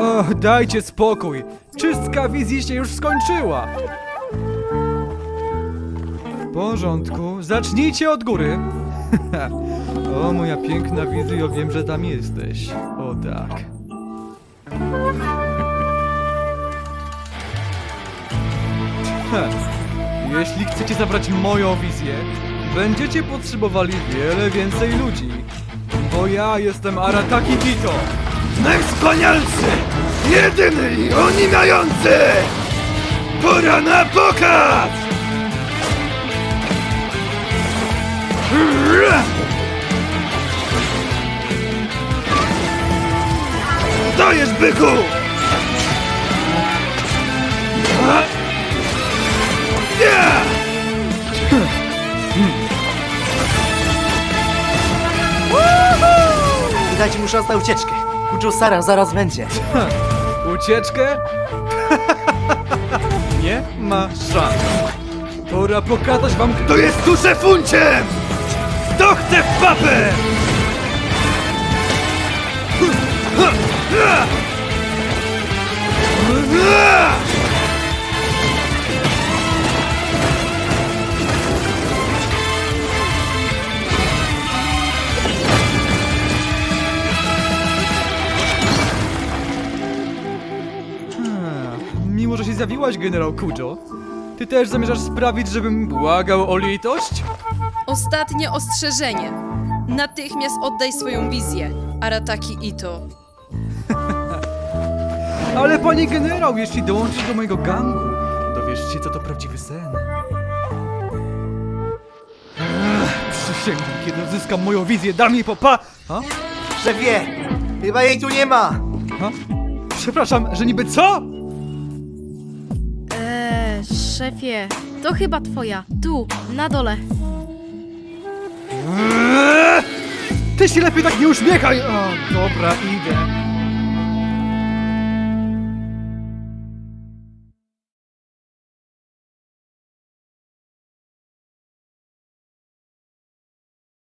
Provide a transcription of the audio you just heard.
Och, dajcie spokój. Czystka wizji się już skończyła. W porządku, zacznijcie od góry. o, moja piękna wizjo, wiem, że tam jesteś. O tak. Jeśli chcecie zabrać moją wizję, będziecie potrzebowali wiele więcej ludzi. Bo ja jestem Arataki Kito. Najwspanialszy! Jedyny i oniemiający! Pora na pokaz! Dajesz, byku! A? Ja! Dajcie mu szans na ucieczkę. Kuczu Sara zaraz będzie. Ucieczkę? Nie ma szans. Pora pokazać wam, kto To jest tu szefunciem! Zdochnę w papę! Miło, że się zjawiłaś, generał Kujo. Ty też zamierzasz sprawić, żebym błagał o litość? Ostatnie ostrzeżenie. Natychmiast oddaj swoją wizję. Arataki Ito. Ale panie generał, jeśli dołączysz do mojego gangu, dowiesz się, co to prawdziwy sen. Ech, Przysięgam, kiedy odzyskam moją wizję, dam jej popa... A? Szefie! Chyba jej tu nie ma! A? Przepraszam, że niby co? Szefie, to chyba twoja. Tu, na dole. Ty się lepiej tak nie uśmiechaj! O, dobra, idę.